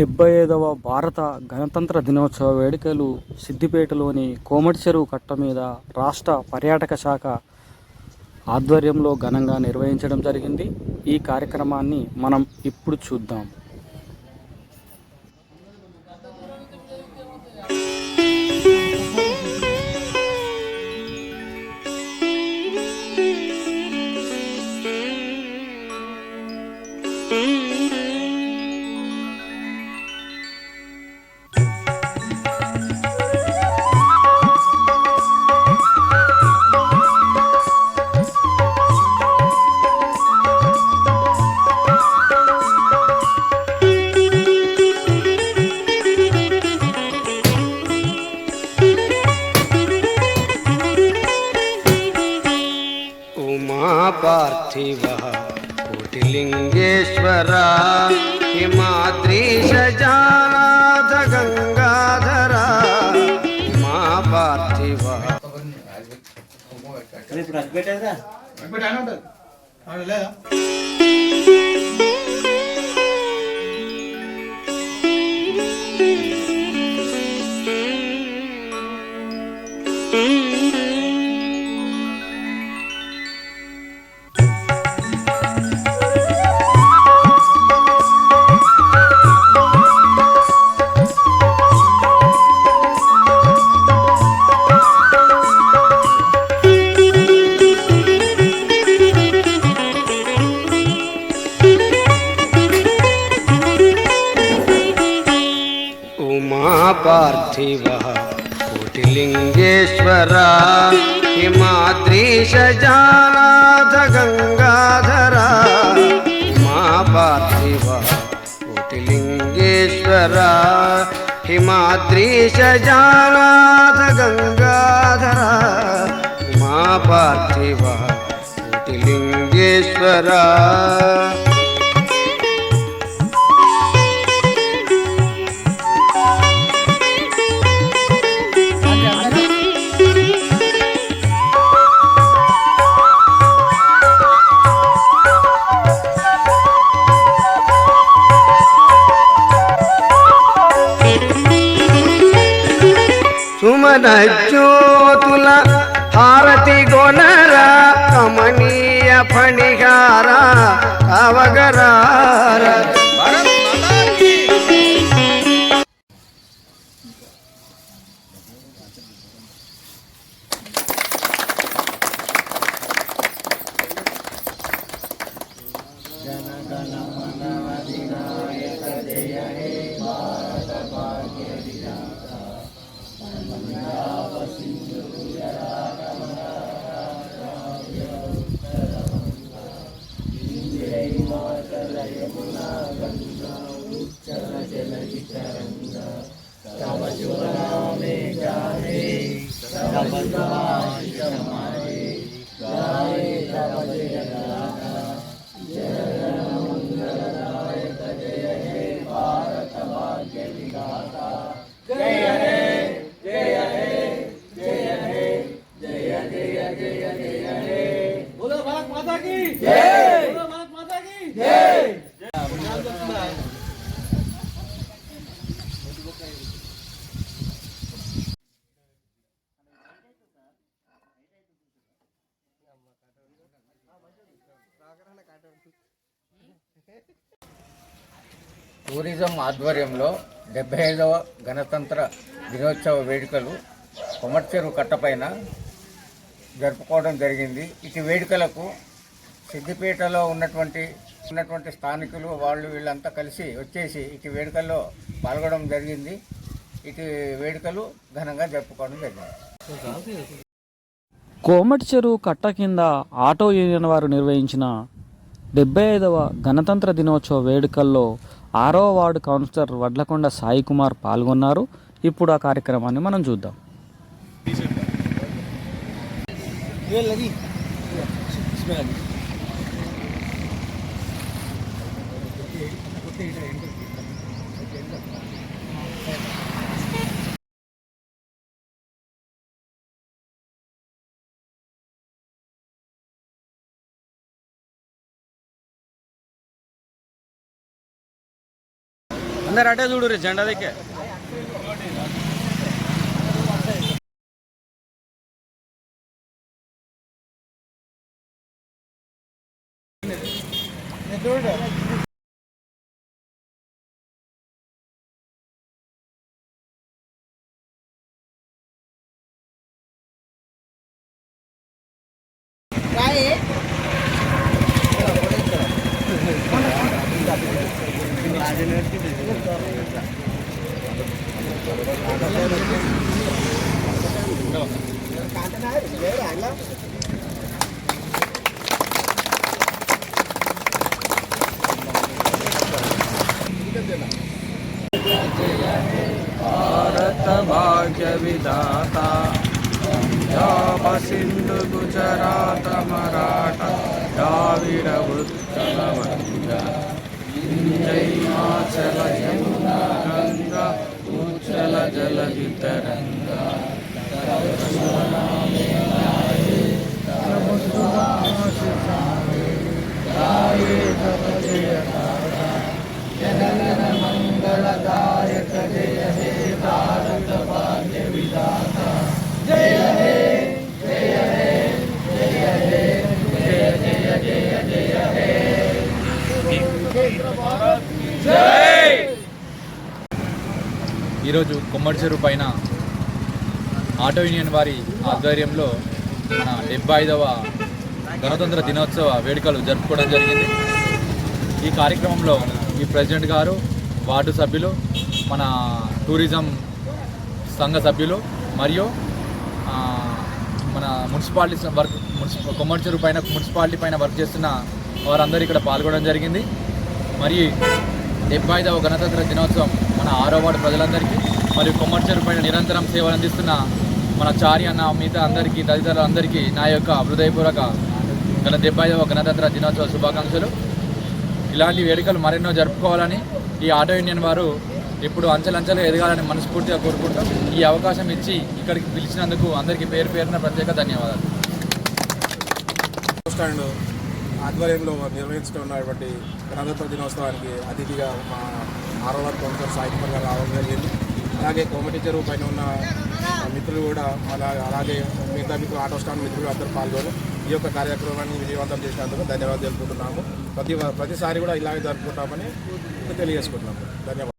డెబ్బై ఐదవ భారత గణతంత్ర దినోత్సవ వేడుకలు సిద్దిపేటలోని కోమటి చెరువు కట్ట మీద రాష్ట్ర పర్యాటక శాఖ ఆధ్వర్యంలో ఘనంగా నిర్వహించడం జరిగింది. ఈ కార్యక్రమాన్ని మనం ఇప్పుడు చూద్దాం. पार्थिव कुटिलिंगेश्वरा हिमाद्री जानाथ गंगाधरा हिमा पार्थिव రేపు నాకు పెట్టారా పెట్టాను पार्थिवः कोटिलिङ्गेश्वरा हिमाद्रीशजानाथ गङ्गाधरा मा कोटिलिंगेश्वरा कोटिलिङ्गेश्वरा हिमाद्रीशजानाथ गङ्गाधरा मा पार्थिव कोटिलिंगेश्वरा धज्जो तुला हारती गोणारा कमनीय फणिगारा अवगरार. जय हे สัพพะโยนาเมจามิสัพพะ టూరిజం ఆధ్వర్యంలో డెబ్బై ఐదవ గణతంత్ర దినోత్సవ వేడుకలు కొమర్చెరు కట్టపైన జరుపుకోవడం జరిగింది. ఇటు వేడుకలకు సిద్దిపేటలో ఉన్నటువంటి ఉన్నటువంటి స్థానికులు వాళ్ళు వీళ్ళంతా కలిసి వచ్చేసి ఇటు వేడుకల్లో పాల్గొనడం జరిగింది. ఇటు వేడుకలు ఘనంగా జరుపుకోవడం జరిగింది. కోమటి చెరువు కట్ట కింద ఆటో యూనియన్ వారు నిర్వహించిన డెబ్బై ఐదవ గణతంత్ర దినోత్సవ వేడుకల్లో ఆరో వార్డు కౌన్సిలర్ వడ్లకొండ సాయి కుమార్ పాల్గొన్నారు. ఇప్పుడు ఆ కార్యక్రమాన్ని మనం చూద్దాం. अंदर अटे दूड़ रही झंडा देखे చూడు विधाता। सिंधु गुजरात मराठा। द्राविड उत्कल हिमाचल यमुना गंगा। उच्चल जल वितरंगा। द्राविड కొమ్మడి చెరువు పైన ఆటో యూనియన్ వారి ఆధ్వర్యంలో మన డెబ్బై ఐదవ గణతంత్ర దినోత్సవ వేడుకలు జరుపుకోవడం జరిగింది. ఈ కార్యక్రమంలో ఈ ప్రెసిడెంట్ గారు వార్డు సభ్యులు మన టూరిజం సంఘ సభ్యులు మరియు మన మున్సిపాలిటీ వర్క్ మున్సిప కొమ్మడి చెరువు పైన మున్సిపాలిటీ పైన వర్క్ చేస్తున్న వారందరూ ఇక్కడ పాల్గొనడం జరిగింది. మరియు డెబ్బై ఐదవ గణతంత్ర దినోత్సవం మన ఆరో వార్డు ప్రజలందరికీ మరియు కొమ్మడి పైన నిరంతరం సేవలు అందిస్తున్న మన చారి అన్న మిగతా అందరికీ తదితరులందరికీ నా యొక్క హృదయపూర్వక గణ డెబ్బై ఐదవ గణతంత్ర దినోత్సవ శుభాకాంక్షలు. ఇలాంటి వేడుకలు మరెన్నో జరుపుకోవాలని ఈ ఆటో యూనియన్ వారు ఇప్పుడు అంచెలంచెలుగా ఎదగాలని మనస్ఫూర్తిగా కోరుకుంటూ ఈ అవకాశం ఇచ్చి ఇక్కడికి పిలిచినందుకు అందరికీ పేరు పేరున ప్రత్యేక ధన్యవాదాలు. ఆధ్వర్యంలో నిర్వహించుకున్నటువంటి గణతంత్ర దినోత్సవానికి అతిథిగా మా ఆరవ కౌన్సిలర్ సాయి కుమార్ గారు రావడం జరిగింది. అలాగే కోమటి చెరువు పైన ఉన్న మిత్రులు కూడా అలా అలాగే మిగతా మిత్రులు ఆటో స్టాండ్ మిత్రులు అందరూ పాల్గొని ఈ యొక్క కార్యక్రమాన్ని విజయవంతం చేసినందుకు ధన్యవాదాలు తెలుపుకుంటున్నాము ప్రతి ప్రతిసారి కూడా ఇలాగే జరుపుకుంటామని తెలియజేసుకుంటున్నాము. ధన్యవాదాలు.